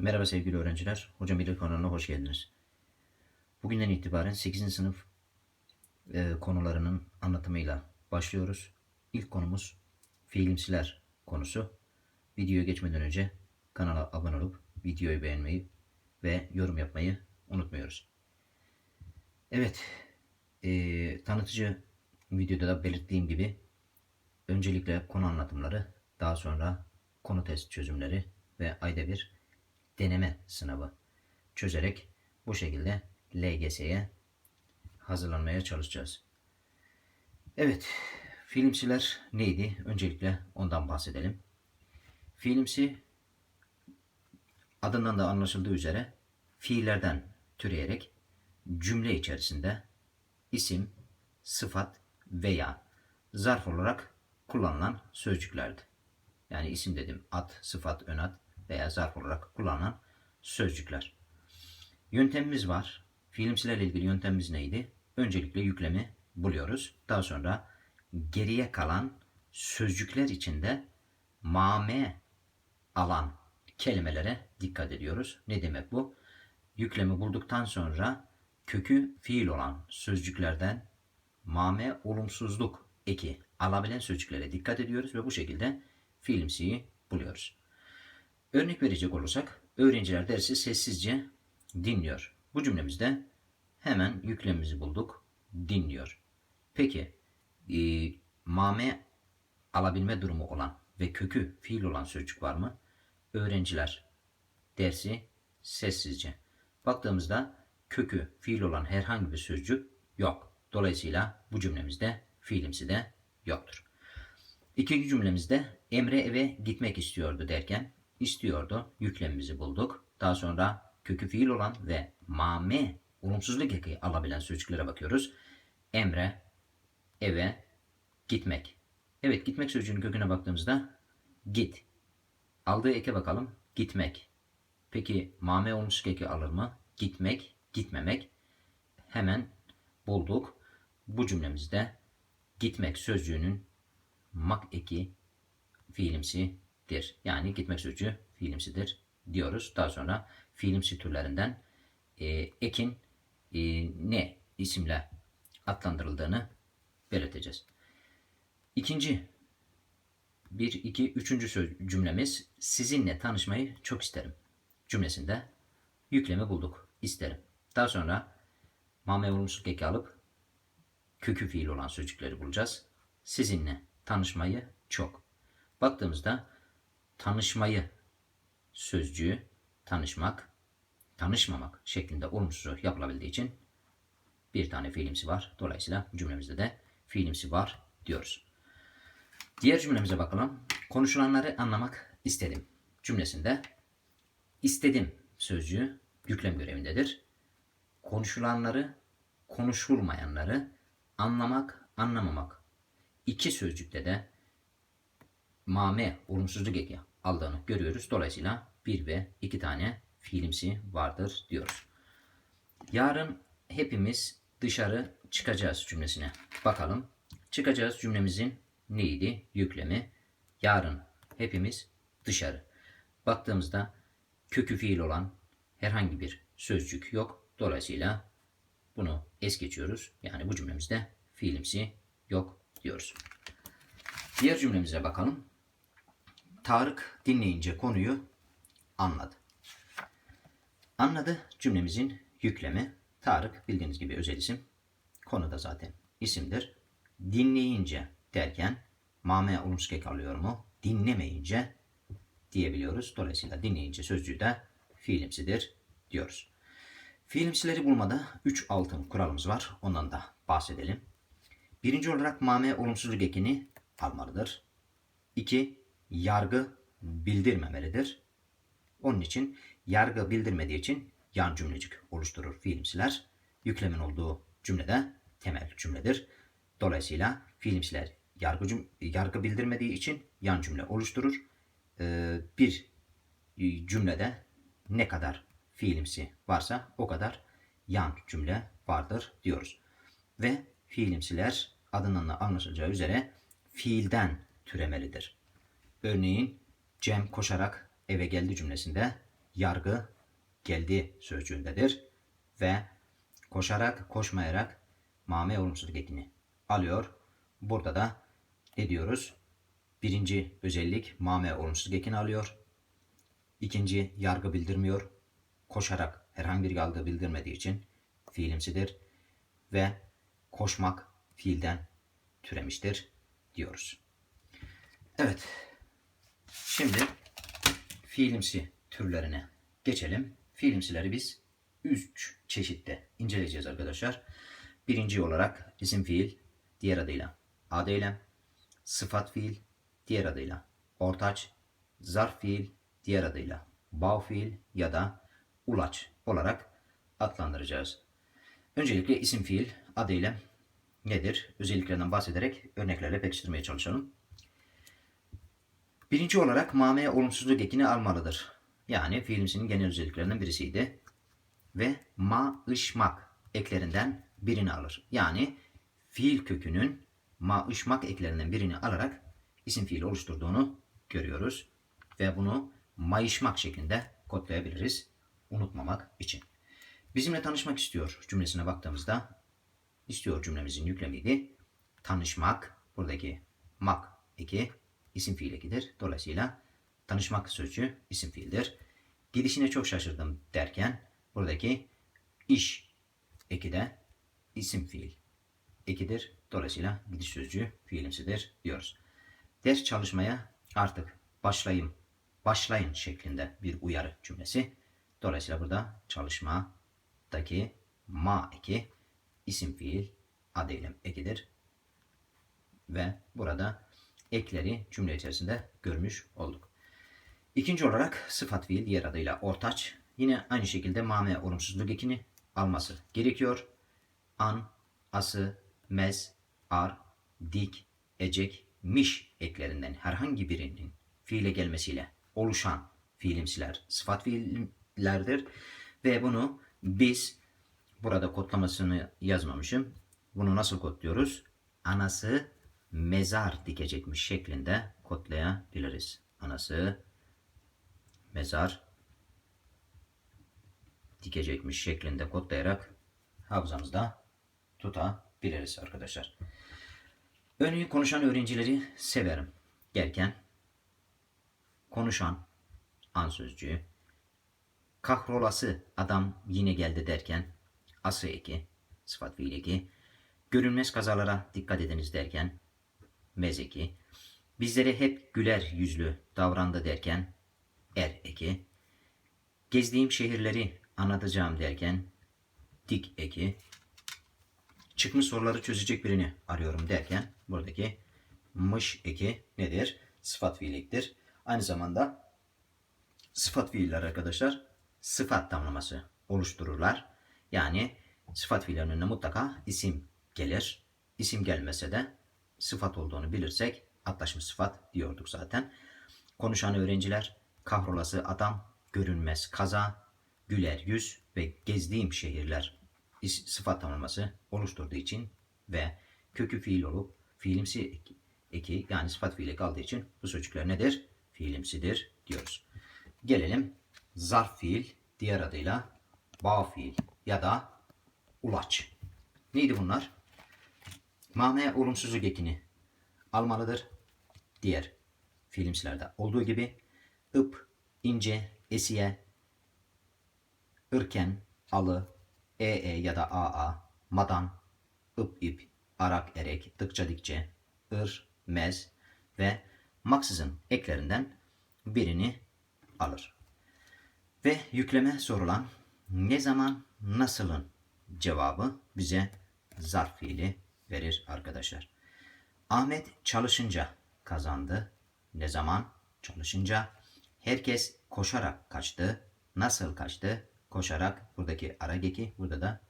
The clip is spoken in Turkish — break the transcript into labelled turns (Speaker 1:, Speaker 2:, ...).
Speaker 1: Merhaba sevgili öğrenciler. Hocam İlil kanalına hoş geldiniz. Bugünden itibaren 8. sınıf e, konularının anlatımıyla başlıyoruz. İlk konumuz fiilimsiler konusu. Videoya geçmeden önce kanala abone olup videoyu beğenmeyi ve yorum yapmayı unutmuyoruz. Evet, e, tanıtıcı videoda da belirttiğim gibi öncelikle konu anlatımları, daha sonra konu test çözümleri ve ayda bir deneme sınavı çözerek bu şekilde LGS'ye hazırlanmaya çalışacağız. Evet, filmsiler neydi? Öncelikle ondan bahsedelim. Filmsi adından da anlaşıldığı üzere fiillerden türeyerek cümle içerisinde isim, sıfat veya zarf olarak kullanılan sözcüklerdi. Yani isim dedim at, sıfat, ön ad veya zarf olarak kullanılan sözcükler. Yöntemimiz var. Fiilimsilerle ilgili yöntemimiz neydi? Öncelikle yüklemi buluyoruz. Daha sonra geriye kalan sözcükler içinde mame alan kelimelere dikkat ediyoruz. Ne demek bu? Yüklemi bulduktan sonra kökü fiil olan sözcüklerden mame olumsuzluk eki alabilen sözcüklere dikkat ediyoruz ve bu şekilde fiilimsiyi buluyoruz. Örnek verecek olursak öğrenciler dersi sessizce dinliyor. Bu cümlemizde hemen yüklemimizi bulduk. Dinliyor. Peki e, mame alabilme durumu olan ve kökü fiil olan sözcük var mı? Öğrenciler dersi sessizce. Baktığımızda kökü fiil olan herhangi bir sözcük yok. Dolayısıyla bu cümlemizde fiilimsi de yoktur. İkinci cümlemizde Emre eve gitmek istiyordu derken istiyordu yüklemimizi bulduk. Daha sonra kökü fiil olan ve mame olumsuzluk eki alabilen sözcüklere bakıyoruz. Emre eve gitmek. Evet gitmek sözcüğünün köküne baktığımızda git. Aldığı eke bakalım. Gitmek. Peki mame olumsuz eki alır mı? Gitmek, gitmemek. Hemen bulduk. Bu cümlemizde gitmek sözcüğünün mak eki fiilimsidir. Yani gitmek sözcüğü fiilimsidir diyoruz. Daha sonra fiilimsi türlerinden e, ekin e, ne isimle adlandırıldığını belirteceğiz. İkinci, bir, iki, üçüncü söz, cümlemiz sizinle tanışmayı çok isterim cümlesinde yüklemi bulduk. isterim. Daha sonra mame olumsuzluk eki alıp kökü fiil olan sözcükleri bulacağız. Sizinle tanışmayı çok. Baktığımızda tanışmayı sözcüğü tanışmak, tanışmamak şeklinde olumsuz yapılabildiği için bir tane fiilimsi var. Dolayısıyla cümlemizde de fiilimsi var diyoruz. Diğer cümlemize bakalım. Konuşulanları anlamak istedim cümlesinde istedim sözcüğü yüklem görevindedir. Konuşulanları, konuşulmayanları anlamak, anlamamak iki sözcükte de mame olumsuzluk eki aldığını görüyoruz. Dolayısıyla bir ve iki tane fiilimsi vardır diyoruz. Yarın hepimiz dışarı çıkacağız cümlesine bakalım. Çıkacağız cümlemizin neydi? Yüklemi. Yarın hepimiz dışarı. Baktığımızda kökü fiil olan herhangi bir sözcük yok. Dolayısıyla bunu es geçiyoruz. Yani bu cümlemizde fiilimsi yok diyoruz. Diğer cümlemize bakalım. Tarık dinleyince konuyu anladı. Anladı cümlemizin yüklemi. Tarık bildiğiniz gibi özel isim. Konu da zaten isimdir. Dinleyince derken mame olumsuz eki alıyor mu? Dinlemeyince diyebiliyoruz. Dolayısıyla dinleyince sözcüğü de fiilimsidir diyoruz. Fiilimsileri bulmada 3 altın kuralımız var. Ondan da bahsedelim. Birinci olarak mame olumsuzluk ekini almalıdır. 2. Yargı bildirmemelidir. Onun için yargı bildirmediği için yan cümlecik oluşturur fiilimsiler. Yüklemin olduğu cümlede temel cümledir. Dolayısıyla fiilimsiler yargı, cüm- yargı bildirmediği için yan cümle oluşturur. Ee, bir cümlede ne kadar fiilimsi varsa o kadar yan cümle vardır diyoruz. Ve fiilimsiler adından da anlaşılacağı üzere fiilden türemelidir. Örneğin Cem koşarak eve geldi cümlesinde yargı geldi sözcüğündedir ve koşarak, koşmayarak mame olumsuzluk ekini alıyor. Burada da ne diyoruz? Birinci özellik mame olumsuzluk ekini alıyor. İkinci yargı bildirmiyor. Koşarak herhangi bir yargı bildirmediği için fiilimsidir ve koşmak fiilden türemiştir diyoruz. Evet. Şimdi fiilimsi türlerine geçelim. Fiilimsileri biz 3 çeşitte inceleyeceğiz arkadaşlar. Birinci olarak isim fiil, diğer adıyla ad eylem, sıfat fiil, diğer adıyla ortaç, zarf fiil, diğer adıyla bağ fiil ya da ulaç olarak adlandıracağız. Öncelikle isim fiil, ad eylem nedir? Özelliklerinden bahsederek örneklerle pekiştirmeye çalışalım. Birinci olarak mame olumsuzluk ekini almalıdır. Yani fiilimsinin genel özelliklerinden birisiydi. Ve ma, ışmak eklerinden birini alır. Yani fiil kökünün ma, ışmak eklerinden birini alarak isim fiil oluşturduğunu görüyoruz. Ve bunu mayışmak şeklinde kodlayabiliriz. Unutmamak için. Bizimle tanışmak istiyor cümlesine baktığımızda istiyor cümlemizin yüklemiydi. Tanışmak buradaki mak eki isim fiil ekidir. Dolayısıyla tanışmak sözcüğü isim fiildir. Gidişine çok şaşırdım derken buradaki iş eki de isim fiil ekidir. Dolayısıyla gidiş sözcüğü fiilimsidir diyoruz. Ders çalışmaya artık başlayayım, başlayın şeklinde bir uyarı cümlesi. Dolayısıyla burada çalışmadaki ma eki isim fiil ad eylem ekidir. Ve burada ekleri cümle içerisinde görmüş olduk. İkinci olarak sıfat fiil diğer adıyla ortaç. Yine aynı şekilde mame olumsuzluk ekini alması gerekiyor. An, ası, mez, ar, dik, ecek, miş eklerinden herhangi birinin fiile gelmesiyle oluşan fiilimsiler sıfat fiillerdir. Ve bunu biz burada kodlamasını yazmamışım. Bunu nasıl kodluyoruz? Anası mezar dikecekmiş şeklinde kodlayabiliriz. Anası mezar dikecekmiş şeklinde kodlayarak hafızamızda tutabiliriz arkadaşlar. Örneğin konuşan öğrencileri severim derken konuşan an sözcüğü kahrolası adam yine geldi derken ası eki sıfat fiil eki görünmez kazalara dikkat ediniz derken mezeki bizlere hep güler yüzlü davrandı derken er eki gezdiğim şehirleri anlatacağım derken dik eki çıkmış soruları çözecek birini arıyorum derken buradaki mış eki nedir? Sıfat fiiliktir. Aynı zamanda sıfat fiiller arkadaşlar sıfat tamlaması oluştururlar. Yani sıfat fiillerinin önüne mutlaka isim gelir. İsim gelmese de sıfat olduğunu bilirsek atlaşmış sıfat diyorduk zaten. Konuşan öğrenciler, kahrolası adam, görünmez kaza, güler yüz ve gezdiğim şehirler sıfat tamlaması oluşturduğu için ve kökü fiil olup fiilimsi eki yani sıfat fiili kaldığı için bu sözcükler nedir? Fiilimsidir diyoruz. Gelelim zarf fiil diğer adıyla bağ fiil ya da ulaç. Neydi bunlar? Mame olumsuzluk ekini almalıdır. Diğer filmsilerde olduğu gibi ıp, ince, esiye, ırken, alı, ee ya da aa, madan, ıp ip, arak erek, dıkça dikçe, ır, mez ve maksızın eklerinden birini alır. Ve yükleme sorulan ne zaman nasılın cevabı bize zarf fiili verir arkadaşlar. Ahmet çalışınca kazandı. Ne zaman? Çalışınca. Herkes koşarak kaçtı. Nasıl kaçtı? Koşarak buradaki arageki burada da